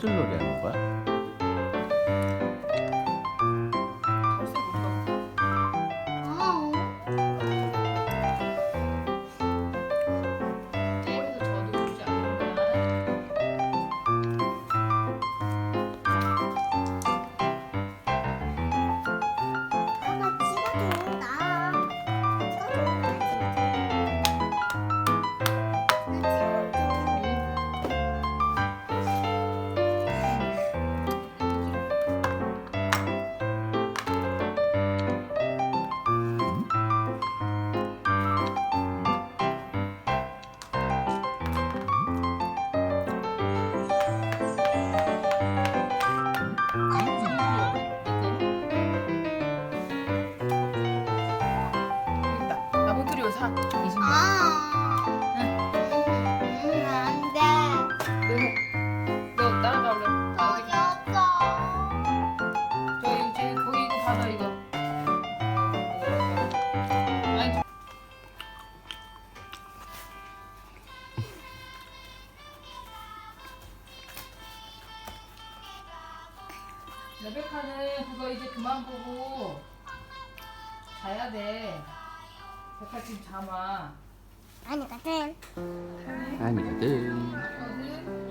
Jujur. 사 20만 아. 음, 안 돼. 너 따라갈래? 돈이 없어. 저 이제 거기 이거 받아 이거 아니 저- 레베카는 그거 이제 그만 보고 자야 돼 지금 잠아 아니거든. 아니거든.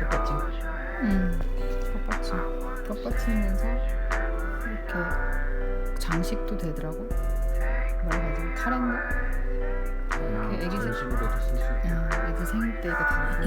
똑같지? 음, 텃밭이 텃밭이면서 이렇게 장식도 되더라고. 뭐라 해야 되나? 카렌더? 음, 애기 생- 식으로도 쓸수 있고. 야, 애들 생일 때 이거 다